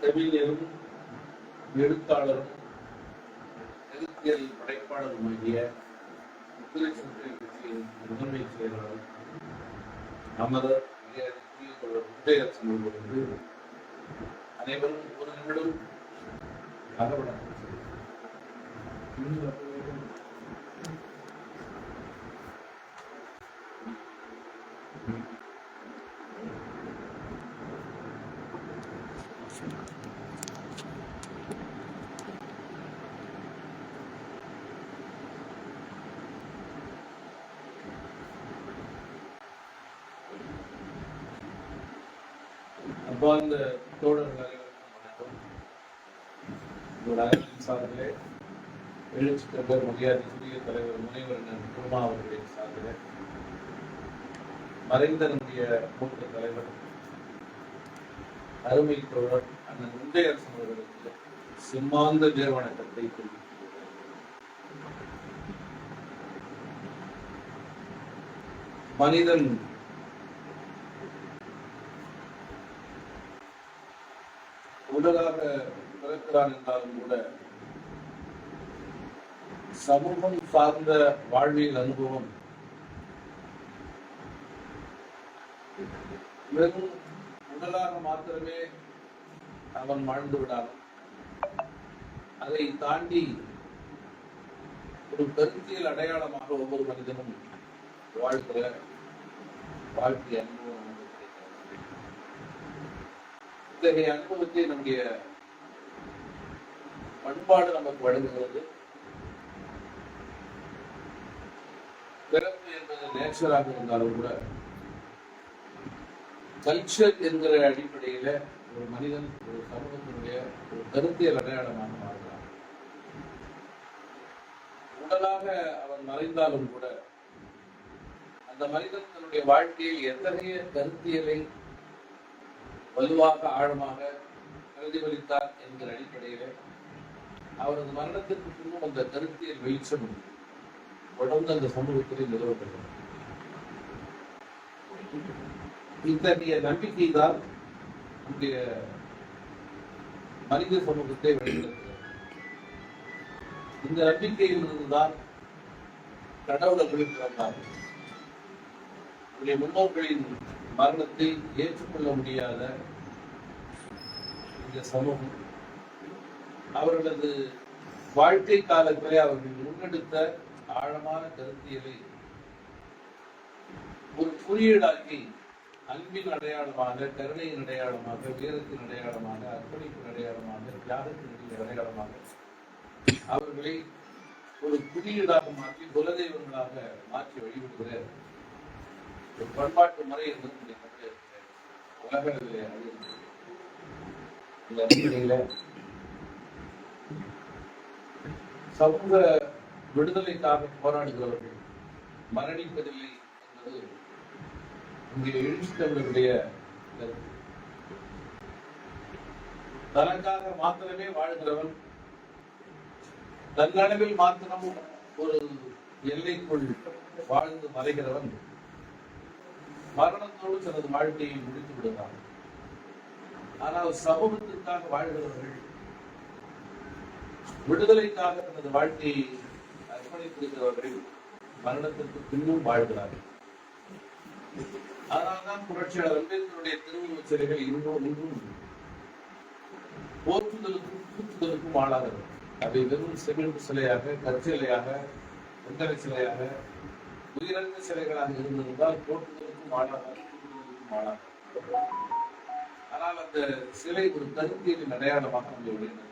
கவிஞரும் எழுத்தாளரும் எழுத்தியல் படைப்பாளருமாகிய முத்திரை சுற்றி கட்சியின் முதன்மை செயலாளர் அமரர் மரியாதைக்குரிய தோழர் உதயரசன் அவர்களுக்கு அனைவரும் ஒரு நிமிடம் அகவணக்கம் அன்பார்ந்த தோழர்கள் அனைவருக்கும் சார்பிலே எழுச்சி தலைவர் மரியாதைக்குரிய தலைவர் முனைவர் குருமா அவர்களின் சார்பிலே மறைந்த நம்முடைய மூத்த தலைவர் அருமை தோழர் அண்ணன் உதயரசன் அவர்களுக்கு சிம்மாந்த தேர்வணக்கத்தை தெரிவித்துள்ளேன் மனிதன் உடலாக பிறக்கிறான் என்றாலும் கூட சமூகம் சார்ந்த வாழ்வியல் அனுபவம் வெறும் உடலாக மாத்திரமே அவன் வாழ்ந்து விடான் அதை தாண்டி ஒரு கருத்தியல் அடையாளமாக ஒவ்வொரு மனிதனும் வாழ்கிற வாழ்க்கை அனுபவம் நமக்கு கிடைக்கிறது. இத்தகைய அனுபவத்தை நம்முடைய பண்பாடு நமக்கு வழங்குகிறது. பிறப்பு என்பது நேச்சராக இருந்தாலும் கூட கல்ச்சர் என்கிற அடிப்படையில ஒரு மனிதன் ஒரு சமூகத்தினுடைய ஒரு கருத்தியல் அடையாளமாக மாறுகிறான். உடலாக அவன் மறைந்தாலும் கூட அந்த மனிதன் தன்னுடைய வாழ்க்கையில் எத்தகைய கருத்தியலை வலுவாக ஆழமாக பிரதிபலித்தார் என்கிற அடிப்படையிலே அவரது மரணத்திற்கு பின்னும் அந்த கருத்தியல் வெளிச்சம் தொடர்ந்து அந்த சமூகத்தில் நிறுவப்பட்டது இத்தகைய நம்பிக்கை தான் நம்முடைய மனித சமூகத்தை வெளிப்படுத்துகிறது இந்த நம்பிக்கையிலிருந்துதான் கடவுளர்கள் பிறந்தார்கள் நம்முடைய முன்னோர்களின் மரணத்தை ஏற்றுக்கொள்ள முடியாத இந்த சமூகம் அவர்களது வாழ்க்கை காலத்திலே அவர்கள் முன்னெடுத்த ஆழமான கருத்தியலை ஒரு குறியீடாக்கி அன்பின் அடையாளமாக கருணையின் அடையாளமாக வீரத்தின் அடையாளமாக அர்ப்பணிப்பின் அடையாளமாக தியாகத்தின் அடையாளமாக அவர்களை ஒரு குறியீடாக மாற்றி குலதெய்வங்களாக மாற்றி வழிபடுகிற ஒரு பண்பாட்டு முறை என்பது உலக இந்த சமூக விடுதலைக்காக போராடுகிறவர்கள் மரணிப்பதில்லை என்பது இங்கே எழுச்சித்தவர்களுடைய தனக்காக மாத்திரமே வாழ்கிறவன் தன்னளவில் மாத்திரம் ஒரு எல்லைக்குள் வாழ்ந்து மறைகிறவன். மரணத்தோடு தனது வாழ்க்கையை முடித்து விடுவார்கள் ஆனால் சமூகத்திற்காக வாழ்கிறவர்கள் விடுதலைக்காக தனது வாழ்க்கையை அர்ப்பணித்திருக்கிறவர்கள் மரணத்திற்கு பின்னும் வாழ்கிறார்கள். அதனால்தான் புரட்சியாளர் அம்பேத்கருடைய திருவுருவச் சிலைகள் இன்னும் இன்றும் போற்றுதலுக்கும் கூத்துதலுக்கும் ஆளாகிறது. அவை வெறும் சிமெண்ட் சிலையாக கற்சிலையாக வெங்கல சிலையாக உயிரற்ற சிலைகளாக இருந்திருந்தால் போற்றுதல் ஆளாக ஆனால் அந்த சிலை ஒரு கருத்தியலின் அடையாளமாக நம்முடைய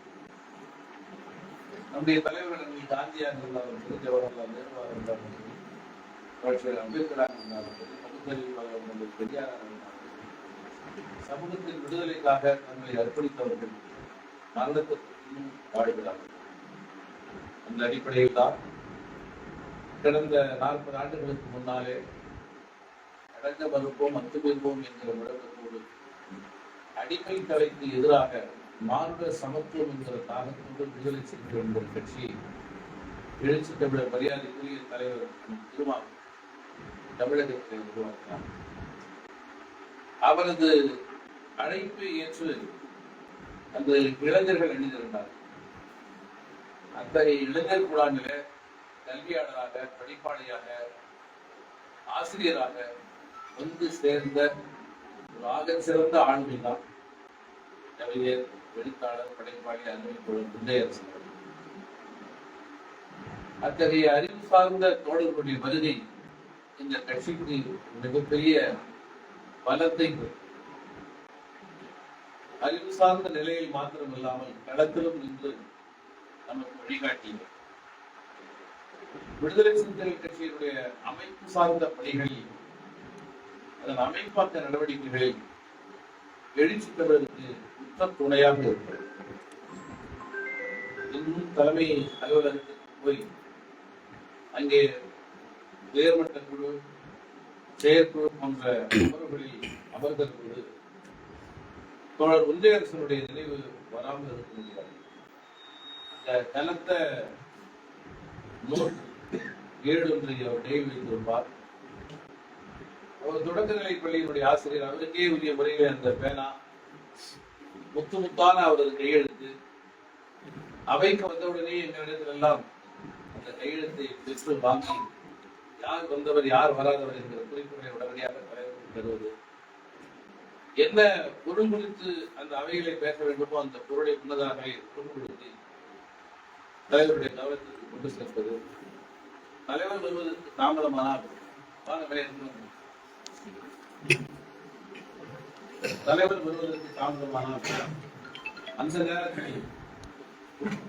நம்முடைய தலைவர்கள் காந்தியாக இருந்தாலும் சரி ஜவஹர்லால் நேருவாக இருந்தாலும் சரி டாக்டர் அம்பேத்கராக இருந்தாலும் சரி பகுத்தறிவாளர் இருந்தாலும் பெரியாராக இருந்தாலும் சரி சமூகத்தின் விடுதலைக்காக தங்களை அர்ப்பணித்தவர்கள் மரணத்திற்கும் வாழ்கிறார்கள் அந்த அடிப்படையில் தான் கடந்த நாற்பது ஆண்டுகளுக்கு முன்னாலே அடங்க மறுப்போம் அத்துமீறுவோம் என்கிற முழக்கத்தோடு அடிமை தலைக்கு எதிராக மார்க்க சமத்துவம் என்கிற தாகத்தோடு விடுதலை செய்கிற என்கிற கட்சியை எழுச்சி தமிழர் மரியாதைக்குரிய தலைவர் திருமா தமிழகத்தை உருவாக்கினார். அவரது அழைப்பை ஏற்று அந்த இளைஞர்கள் அணிந்திருந்தார் அந்த இளைஞர் குழாமில கல்வியாளராக படிப்பாளியாக ஆசிரியராக வந்து சேர்ந்த ஒரு ஆக சிறந்த ஆண்மை தான் கவிஞர் எழுத்தாளர் படைப்பாளி அருமை தோழர் அத்தகைய அறிவு சார்ந்த தோழர்களுடைய வருகை இந்த கட்சிக்கு மிகப்பெரிய பலத்தை அறிவு சார்ந்த நிலையில் மாத்திரம் இல்லாமல் களத்திலும் நின்று நமக்கு வழிகாட்டியவர். விடுதலை சிந்தனை கட்சியினுடைய அமைப்பு சார்ந்த பணிகளில் அதன் அமைப்பாக்க நடவடிக்கைகளில் எழுச்சி பெறுவதற்கு உற்ற துணையாக இருக்கிறது இன்னும் தலைமை அலுவலகத்திற்கு போய் அங்கே உயர்மட்ட குழு செயற்குழு போன்ற அமர்வுகளில் அமர்தல் போது தோழர் ஒன்றியரசனுடைய நினைவு வராமல் இருக்க முடியாது அந்த கனத்த நோட் ஏழு ஒன்றை அவர் நினைவு வைத்திருப்பார். ஒரு தொடக்கநிலை பள்ளியினுடைய ஆசிரியர் அவருக்கே உரிய முறையில் அந்த பேனா முத்து முத்தான அவரது கையெழுத்து. அவைக்கு வந்தவுடனே எங்களிடத்தில் எல்லாம் அந்த கையெழுத்தை பெற்று வாங்கி யார் வந்தவர் யார் வராதவர் என்கிற குறிப்புகளை உடனடியாக தலைவருக்கு தருவது. என்ன பொருள் குறித்து அந்த அவைகளை பேச வேண்டுமோ அந்த பொருளை முன்னதாக பொருள்படுத்தி தலைவருடைய கவனத்திற்கு கொண்டு சேர்ப்பது தலைவர் வருவதற்கு தாமதமானால் வாங்க மேலே இருந்து தலைவர் வருவதற்கு தாமதமானால் அந்த நேரத்தில்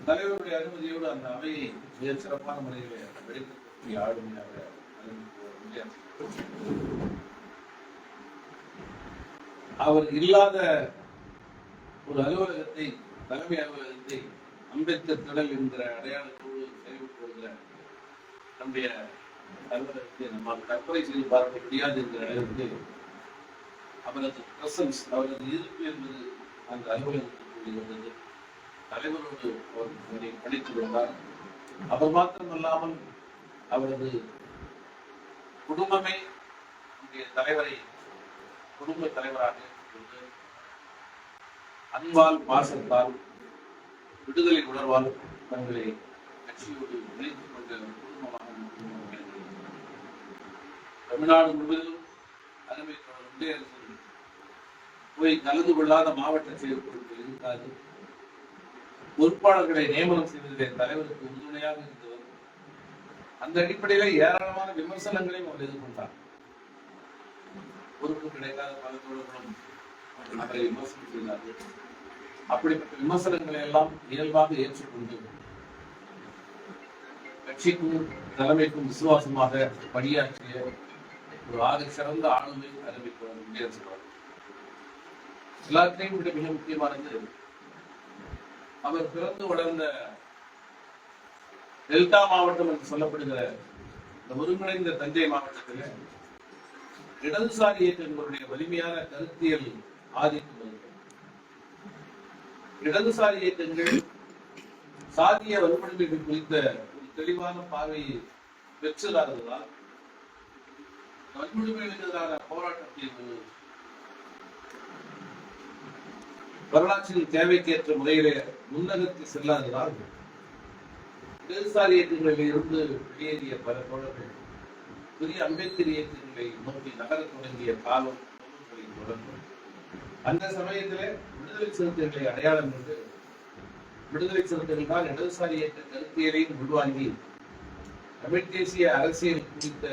தலைவருடைய அனுமதியோடு அந்த அவையை மிக சிறப்பான முறையில் வெளிப்படுத்தி ஆளுமையாக அவர் இல்லாத ஒரு அலுவலகத்தை தலைமை அலுவலகத்தை அம்பேத்கர் திடல் என்கிற அடையாளத்தோடு செயல்பட்டு வருகிற நம்முடைய அலுவலகத்தை நம்மால் கற்பனை செய்து பார்க்க முடியாது என்கிற அளவுக்கு அவரது பிரசன்ஸ் அவரது இருப்பு என்பது அந்த அலுவலகத்துக்குள் இருந்தது தலைவரோடு அவர் அதை படித்து வந்தார். அவர் மாத்திரமல்லாமல் அவரது குடும்பமே நம்முடைய தலைவரை குடும்ப தலைவராக கொண்டு அன்பால் பாசத்தால் விடுதலை உணர்வால் தங்களை கட்சியோடு இணைத்துக் கொண்ட குடும்பமாக இந்த குடும்பம் இருக்கிறது. தமிழ்நாடு முழுவதிலும் தலைமை தோழர் உதயரசன் போய் கலந்து கொள்ளாத மாவட்ட செயற்குழுக்கள் இருக்காது. பொறுப்பாளர்களை நியமனம் செய்வதிலே தலைவருக்கு உறுதுணையாக இருந்தவர். அந்த அடிப்படையில ஏராளமான விமர்சனங்களையும் அவர் எதிர்கொண்டார். பொறுப்பு கிடைக்காத பல தோழர்களும் அவரை விமர்சனம் செய்தார்கள். அப்படிப்பட்ட விமர்சனங்களை எல்லாம் இயல்பாக ஏற்றுக்கொண்டு கட்சிக்கும் தலைமைக்கும் விசுவாசமாக பணியாற்றிய ஒரு ஆக சிறந்த ஆளுமை அறிவிப்பவர் குடியரசுத் எல்லாத்தையும் விட மிக முக்கியமானது அவர் பிறந்து வளர்ந்த டெல்டா மாவட்டம் என்று சொல்லப்படுகிற இந்த ஒருங்கிணைந்த தஞ்சை மாவட்டத்தில் இடதுசாரி இயக்கங்களுடைய வலிமையான கருத்தியல் ஆதிக்கம் இடதுசாரி இயக்கங்கள் சாதிய வன்கொடுமைகள் குறித்த ஒரு தெளிவான பார்வையை பெற்றிராததால் வன்கொடுமைகளுக்கு எதிரான போராட்டத்தை ஒரு வரலாற்றின் தேவைக்கேற்ற முறையிலே முன்னகர்த்தி செல்லாததால் இடதுசாரி இயக்கங்களில் இருந்து வெளியேறிய பல தோழர்கள் புதிய அம்பேத்கர் இயக்கங்களை நோக்கி நகரத் தொடங்கிய காலம் தொண்ணூறுகளின் அந்த சமயத்திலே விடுதலை சிறுத்தைகளை அடையாளம் கொண்டு விடுதலை சிறுத்தைகள் தான் இடதுசாரி இயக்க கருத்தியலையும் உள்வாங்கி தமிழ் தேசிய அரசியல் குறித்த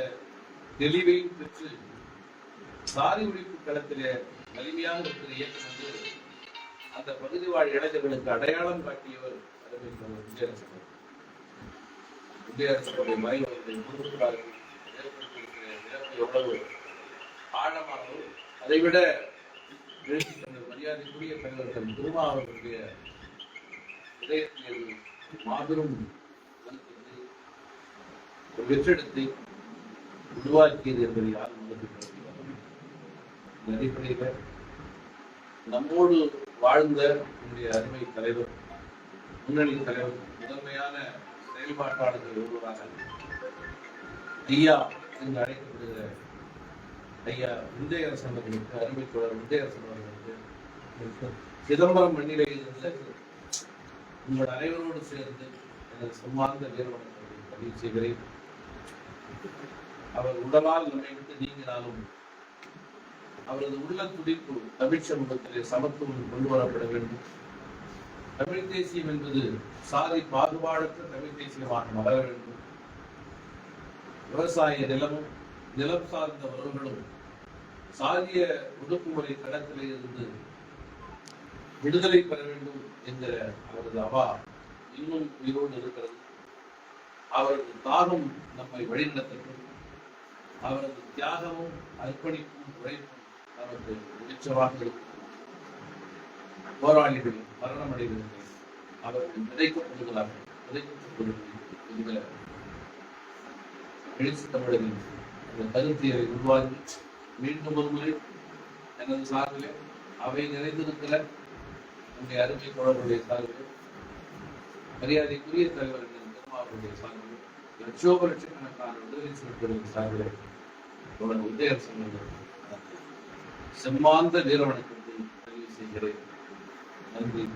தெளிவையும் பெற்று சாதி ஒழிப்பு களத்திலே வலிமையாக இருக்கிற இயக்கம் வந்து அந்த பகுதி வாழ் இளைஞர்களுக்கு அடையாளம் காட்டியவர் அரவிந்தர் விஜயரசன் விஜயரசனுடைய மறைவு அவருடைய மூன்றாக இழப்பு எவ்வளவு ஆழமானதோ அதைவிட எழுச்சி தந்த மரியாதைக்குரிய தலைவர்கள் திருமா அவர்களுடைய இதயத்தில் மாபெரும் கருத்தை, ஒரு வெற்றிடத்தை உருவாக்கியது என்பதை யாரும் உணர்ந்து இந்த அடிப்படையில் நம்மோடு வாழ்ந்த நம்முடைய அருமை தலைவர் முன்னணி தலைவர் முதன்மையான செயல்பாட்டாளர்கள் ஒருவராக ஐயா என்று அழைக்கப்படுகிற ஐயா விஜயரசன் அவர்களுக்கு அருமை தோழர் விஜயரசன் அவர்களுக்கு சிதம்பரம் மண்ணிலையில் இருந்து உங்கள் அனைவரோடு சேர்ந்து எனது சம்மார்ந்த வீரவணக்கத்தை பதிவு செய்கிறேன். அவர் உடலால் நம்மை விட்டு நீங்கினாலும் அவரது உள்ள துடிப்பு தமிழ் சமூகத்திலே சமத்துவம் கொண்டு வரப்பட வேண்டும். தமிழ் தேசியம் என்பது சாதி பாகுபாடற்ற தமிழ் தேசியமாக மலர வேண்டும். விவசாய நிலமும் நிலம் சார்ந்த உறவுகளும் சாதிய ஒடுக்குமுறை தடத்திலே இருந்து விடுதலை பெற வேண்டும் என்கிற அவரது அவா இன்னும் உயிரோடு இருக்கிறது. அவரது தாகம் நம்மை வழிநடத்தட்டும். அவரது தியாகமும் அர்ப்பணிப்பும் உழைப்பும் நமக்கு வெளிச்சமாக இருக்கும் போராளிகள் மரணமடைவதில்லை அவர்கள் விதைக்கப்படுகிறார்கள் விதைக்கப்படுவதில்லை எழுச்சி தமிழரின் அந்த கருத்தியலை உருவாகி மீண்டும் ஒரு முறை எனது சார்பிலே அவை நிறைந்திருக்கிற நம்முடைய அருமை தோழர்களுடைய சார்பிலே மரியாதைக்குரிய தலைவர் பெருமாவுடைய சார்பிலே லட்சோப லட்சக்கணக்கான விடுதலை சிறுத்தைகளின் சார்பிலே தொடர் உதயரசன் செம்மாந்த நிறுவனத்திற்கு செய்கிறேன். நன்றி.